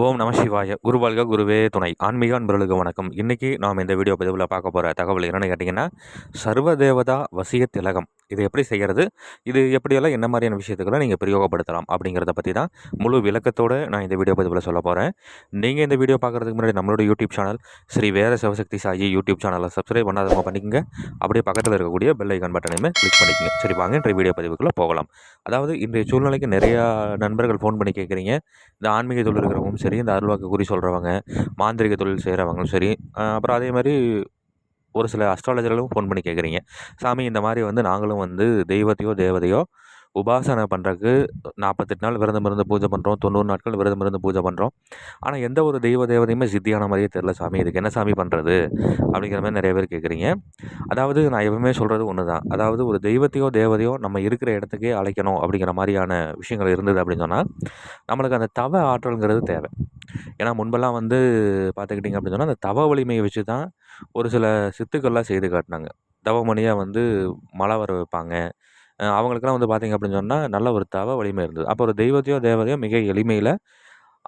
ஓம் நம சிவாய. குருவாழ்க குருவே துணை. ஆன்மீக அன்பர்களுக்கு வணக்கம். இன்றைக்கி நாம் இந்த வீடியோ பதிவில் பார்க்க போகிற தகவல் என்னென்னு கேட்டிங்கன்னா சர்வதேவதா வசிய திலகம் இது எப்படி செய்கிறது இது எப்படியெல்லாம் என்ன மாதிரியான விஷயத்துக்களை நீங்கள் பிரயோகப்படுத்தலாம் அப்படிங்கிறத பற்றி தான் முழு விளக்கத்தோடு நான் இந்த வீடியோ பதிவில் சொல்ல போகிறேன் நீங்கள் இந்த வீடியோ பார்க்குறதுக்கு முன்னாடி நம்மளோட யூடியூப் சேனல் ஸ்ரீ வேறு சிவசக்தி சாயி யூடியூப் சேனலை சப்ஸ்கிரைப் பண்ணாதவங்க பண்ணிக்கங்க. அப்படியே பக்கத்தில் இருக்கக்கூடிய பெல் ஐக்கான் பட்டனையுமே கிளிக் பண்ணிக்கங்க. சரி வாங்க இன்றைய வீடியோ பதிவுக்குள்ளே போகலாம். அதாவது இன்றைய சூழ்நிலைக்கு நிறையா நண்பர்கள் ஃபோன் பண்ணி கேட்குறீங்க இந்த ஆன்மீக தொழில் இருக்கிறவங்களும் சரி இந்த அருள்வாக்கு குறி சொல்கிறவங்க மாந்திரிக தொழில் செய்கிறவங்களும் சரி அப்புறம் அதே மாதிரி ஒரு சில அஸ்ட்ராலஜர்களும் ஃபோன் பண்ணி கேட்குறீங்க. சாமி இந்த மாதிரி வந்து நாங்களும் வந்து தெய்வத்தையோ தேவதையோ உபாசனை பண்ணுறக்கு நாற்பத்தெட்டு நாள் விரதம் இருந்து பூஜை பண்ணுறோம் தொண்ணூறு நாட்கள் விரதம் இருந்து பூஜை பண்ணுறோம் ஆனால் எந்த ஒரு தெய்வ தேவதையுமே சித்தியான மாதிரியே தெரில சாமி இதுக்கு என்ன சாமி பண்ணுறது அப்படிங்கிற மாதிரி நிறைய பேர் கேட்குறீங்க அதாவது நான் எப்பவுமே சொல்கிறது ஒன்று தான் அதாவது ஒரு தெய்வத்தையோ தேவதையோ நம்ம இருக்கிற இடத்துக்கே அழைக்கணும் அப்படிங்கிற மாதிரியான விஷயங்கள் இருந்தது அப்படின்னு சொன்னால் நம்மளுக்கு அந்த தவ ஆற்றல்ங்கிறது தேவை. ஏன்னா முன்பெல்லாம் வந்து பார்த்துக்கிட்டிங்க அப்படின்னு சொன்னால் அந்த தவ வலிமையை வச்சு தான் ஒரு சில சித்துக்கள்லாம் செய்து காட்டினாங்க. தவமணியாக வந்து மழை வர வைப்பாங்க. அவங்களுக்கெல்லாம் வந்து பார்த்திங்க அப்படின்னு சொன்னால் நல்ல ஒரு தவ வலிமை இருந்தது. அப்போ ஒரு தெய்வத்தையோ தேவதையோ மிக எளிமையில்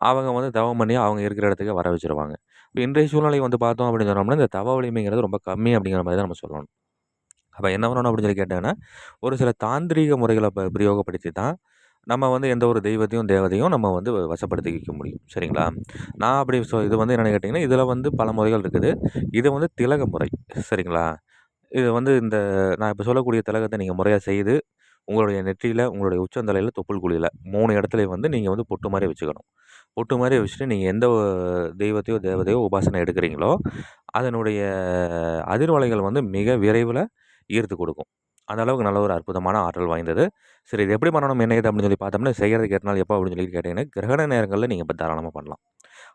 அவங்க வந்து தவம் பண்ணி அவங்க இருக்கிற இடத்துக்கு வர வச்சுருவாங்க. இப்போ இன்றைய சூழ்நிலை வந்து பார்த்தோம் அப்படின்னு சொன்னோம்னா இந்த தவ வலிமைங்கிறது ரொம்ப கம்மி அப்படிங்கிற மாதிரி தான் நம்ம சொல்லணும். அப்போ என்ன பண்ணணும் அப்படின்னு சொல்லி கேட்டாங்கன்னா ஒரு சில தாந்திரீக முறைகளை பிரயோகப்படுத்தி தான் நம்ம வந்து எந்த ஒரு தெய்வத்தையும் தேவதையும் நம்ம வந்து வசப்படுத்தி வைக்க முடியும். சரிங்களா? நான் அப்படி ஸோ இது வந்து என்னென்னு கேட்டிங்கன்னா இதில் வந்து பல முறைகள் இருக்குது. இது வந்து திலக முறை. சரிங்களா? இது வந்து இந்த நான் இப்போ சொல்லக்கூடிய திலகத்தை நீங்கள் முறையாக செய்து உங்களுடைய நெற்றியில் உங்களுடைய உச்சந்தலையில் தொப்புள் குழியில் மூணு இடத்துலையும் வந்து நீங்கள் வந்து பொட்டு மாதிரி வச்சுக்கணும். பொட்டு மாதிரி வச்சுட்டு நீங்கள் எந்த தெய்வத்தையோ தேவதையோ உபாசனை எடுக்கிறீங்களோ அதனுடைய அதிர்வலைகள் வந்து மிக விரைவில் ஈர்த்து கொடுக்கும். அந்த அளவுக்கு நல்ல ஒரு அற்புதமான ஆற்றல் வாய்ந்தது. சரி இது எப்படி பண்ணணும் என்ன இது அப்படின்னு சொல்லி பார்த்தோம்னா செய்கிறதுக்கு எத்தனை நாள் எப்போ அப்படின்னு சொல்லி கேட்டிங்கன்னா கிரகண நேரங்களில் நீங்கள் இப்போ தாராளமாக பண்ணலாம்.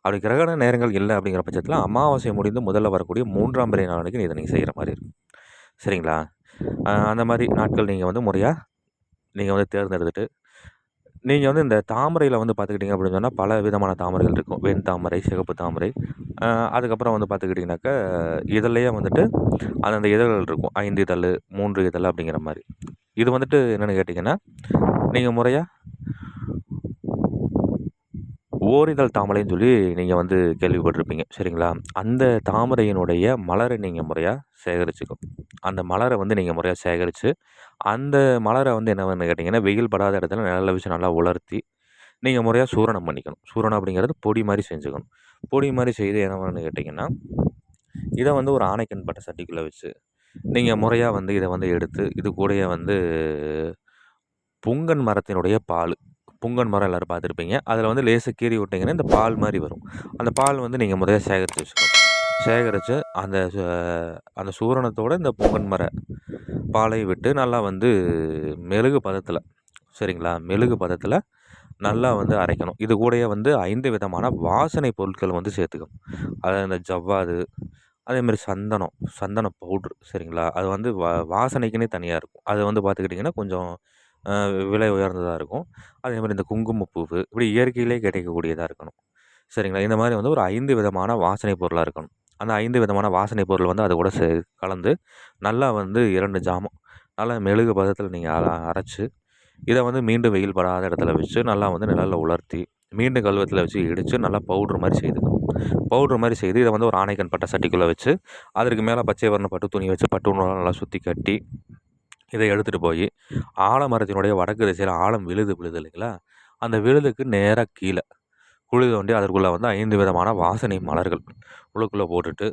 அப்படி கிரகண நேரங்கள் இல்லை அப்படிங்கிற பட்சத்தில் அமாவாசை முடிந்து முதல்ல வரக்கூடிய மூன்றாம் பிறை நாளைக்கு இதை நீங்கள் செய்கிற மாதிரி இருக்கும். சரிங்களா? அந்த மாதிரி நாட்கள் நீங்கள் வந்து முறையாக நீங்கள் வந்து தேர்ந்தெடுத்துட்டு நீங்கள் வந்து இந்த தாமரையில் வந்து பார்த்துக்கிட்டிங்க அப்படின்னு சொன்னால் பல விதமான தாமரைகள் இருக்கும். வெண் தாமரை சிகப்பு தாமரை அதுக்கப்புறம் வந்து பார்த்துக்கிட்டிங்கனாக்கா இதழ்லையே வந்துட்டு அந்தந்த இதழ்கள் இருக்கும். ஐந்து இதழ் மூன்று இதழ் அப்படிங்கிற மாதிரி. இது வந்துட்டு என்னென்னு கேட்டிங்கன்னா நீங்கள் முறையாக ஓரிதழ் தாமரைன்னு சொல்லி நீங்கள் வந்து கேள்விப்பட்டிருப்பீங்க. சரிங்களா? அந்த தாமரையினுடைய மலரை நீங்கள் முறையாக சேகரிச்சுக்கும் அந்த மலரை வந்து நீங்கள் முறையாக சேகரித்து அந்த மலரை வந்து என்ன கேட்டிங்கன்னா வெயில் படாத இடத்துல நல்ல வச்சு நல்லா உலர்த்தி நீங்கள் முறையாக சூரணம் பண்ணிக்கணும். சூரணம் அப்படிங்கிறது பொடி மாதிரி செஞ்சுக்கணும். பொடி மாதிரி செய்து என்ன பண்ணணும்னு கேட்டிங்கன்னா இதை வந்து ஒரு ஆணைக்கண் பட்ட சட்டிக்குள்ளே வச்சு நீங்கள் முறையாக வந்து இதை வந்து எடுத்து இது கூடயே வந்து புங்கன் மரத்தினுடைய பால் புங்கன் மரம் எல்லோரும் பார்த்துருப்பீங்க. அதில் வந்து லேசாக கீறி விட்டிங்கன்னா இந்த பால் மாதிரி வரும். அந்த பால் வந்து நீங்கள் முறையாக சேகரித்து வச்சுக்கணும். சேகரித்து அந்த அந்த சூரணத்தோடு இந்த பொங்கன் மர பாலை விட்டு நல்லா வந்து மெழுகு பதத்தில் சரிங்களா? மெழுகு பதத்தில் நல்லா வந்து அரைக்கணும். இது கூடயே வந்து ஐந்து விதமான வாசனை பொருட்கள் வந்து சேர்த்துக்கணும் அதாவது இந்த ஜவ்வாது அதேமாதிரி சந்தனம் சந்தன பவுட்ரு சரிங்களா? அது வந்து வா வாசனைக்குன்னே தனியாக இருக்கும். அது வந்து பார்த்துக்கிட்டிங்கன்னா கொஞ்சம் விலை உயர்ந்ததாக இருக்கும். அதே மாதிரி இந்த குங்குமப்பூவு இப்படி இயற்கையிலே கிடைக்கக்கூடியதாக இருக்கணும். சரிங்களா? இந்த மாதிரி வந்து ஒரு ஐந்து விதமான வாசனை பொருளாக இருக்கணும். அந்த ஐந்து விதமான வாசனை பொருள் வந்து அது கூட சே கலந்து நல்லா வந்து இரண்டு ஜாமம் நல்லா மெழுகு பதத்தில் நீங்கள் அரை அரைச்சி இதை வந்து மீண்டும் வெயில் படாத இடத்துல வச்சு நல்லா வந்து நிழலில் உலர்த்தி மீண்டும் கல்வத்தில் வச்சு இடித்து நல்லா பவுட்ரு மாதிரி செய்துக்கணும் பவுட்ரு மாதிரி செய்து இதை வந்து ஒரு ஆணைக்கன் பட்டை சட்டிக்குள்ளே வச்சு அதற்கு மேலே பச்சை வர்ண பட்டு துணி வச்சு பட்டு நல்லா சுற்றி கட்டி இதை எடுத்துகிட்டு போய் ஆலமரத்தினுடைய வடக்கு திசையில் ஆழம் விழுது விழுது இல்லைங்களா? அந்த விழுதுக்கு நேராக கீழே குழி தோண்டி அதற்குள்ளே வந்து ஐந்து விதமான வாசனை மலர்கள் உள்ளுக்குள்ளே போட்டுட்டு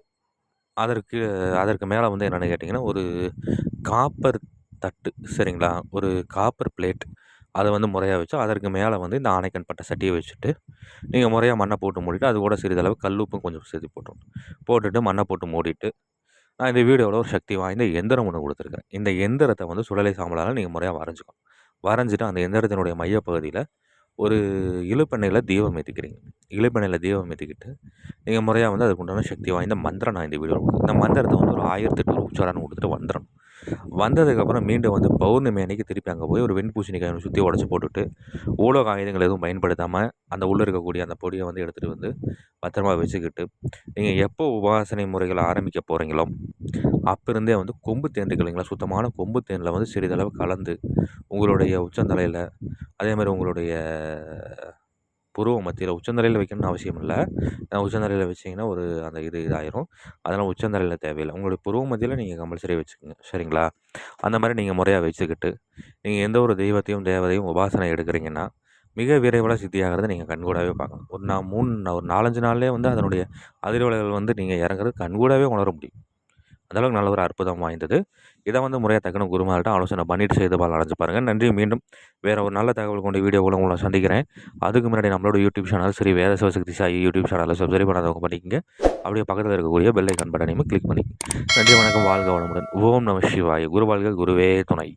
அதற்கு அதற்கு மேலே வந்து என்னென்னு கேட்டிங்கன்னா ஒரு காப்பர் தட்டு சரிங்களா? ஒரு காப்பர் பிளேட். அதை வந்து முறையாக வச்சு அதற்கு மேலே வந்து இந்த ஆணைக்கண் பட்ட சட்டியை வச்சுட்டு நீங்கள் முறையாக மண்ணை போட்டு மூடிட்டு அது கூட சிறிதளவு கல்லுப்பும் கொஞ்சம் சேர்த்து போட்டுரும் போட்டுட்டு மண்ணை போட்டு மூடிட்டு நான் இந்த வீடியோவில் ஒரு சக்தி வாய்ந்த எந்திரம் ஒன்று கொடுத்துருக்கேன். இந்த எந்திரத்தை வந்து சுழலை சாம்பலால் நீங்கள் முறையாக வரைஞ்சிக்கணும். வரைஞ்சிட்டு அந்த எந்திரத்தினுடைய மையப்பகுதியில் ஒரு இழுப்பெண்ணையில் தீபம் ஏற்றிக்கிறீங்க இழுப்பெண்ணையில் தீபம் ஏற்றிக்கிட்டு நீங்கள் முறையாக வந்து அதுக்கு உண்டான சக்தி வாய்ந்த மந்திரம் நான் இந்த வீடியோவில் இந்த மந்திரத்தை வந்து ஒரு ஆயிரத்தி எட்டு உச்சாரம் கொடுத்துட்டு வந்துடணும். வந்ததுக்கப்புறம் மீண்டும் வந்து பௌர்ணமி அன்னைக்கு திருப்பி அங்கே போய் ஒரு வெண்பூசணிக்காய் சுற்றி உடச்சி போட்டுட்டு ஊலக ஆயுதங்கள் எதுவும் பயன்படுத்தாமல் அந்த உள்ளே இருக்கக்கூடிய அந்த பொடியை வந்து எடுத்துகிட்டு வந்து பத்திரமா வச்சுக்கிட்டு நீங்கள் எப்போ உபாசனை முறைகளை ஆரம்பிக்க போகிறீங்களோ அப்போ இருந்தே வந்து கொம்பு தேன் இல்லைங்களா சுத்தமான கொம்பு தேனில் வந்து சிறிதளவு கலந்து உங்களுடைய உச்சந்தலையில் அதே மாதிரி உங்களுடைய புருவ மத்தியில் உச்சந்தலையில் வைக்கணும்னு அவசியம் இல்லை உச்சந்தலையில் வச்சிங்கன்னா வச்சீங்கன்னா, ஒரு அந்த இது இதாயிரும். அதனால் உச்சந்தலையில் தேவையில்ல. உங்களுடைய புருவ மத்தியில் நீங்கள் கம்பல்சரி வச்சுக்கோங்க சரிங்களா? அந்த மாதிரி நீங்கள் முறையாக வச்சுக்கிட்டு, நீங்கள் எந்த ஒரு தெய்வத்தையும், தேவதையும் உபாசனை எடுக்கிறீங்கன்னா, மிக விரைவில் சித்தியாகிறத நீங்கள் கண்கூடாகவே பார்க்கலாம். ஒரு நான் மூணு ஒரு நாலஞ்சு நாள்லேயே வந்து அதனுடைய அதிர்வலைகள் வந்து நீங்கள் இறங்குறது கண்கூடாகவே உணர முடியும். அந்தளவுக்கு நல்ல ஒரு அற்புதம் வாய்ந்தது. இதை வந்து முறையாக தக்கணும் குருமார்ட்ட ஆலோசனை பண்ணிட்டு செய்து பால் அடைஞ்சு பாருங்கள் நன்றி. மீண்டும் வேறு ஒரு நல்ல தகவல் கொண்டு வீடியோ கூட உங்களை சந்திக்கிறேன். அதுக்கு முன்னாடி நம்மளோட YouTube channel Shri Veda Sivasakthi Sai YouTube சேனலில் சப்ஸ்கிரைப் பண்ணாதவங்க பண்ணிக்கங்க. அப்படியே பக்கத்தில் இருக்கக்கூடிய பெல் ஐகான் பட்டனையும் கிளிக் பண்ணி நன்றி, வணக்கம். வாழ்க வளமுடன். ஓம் நம சிவாய. குரு வாழ்க, குருவே துணை.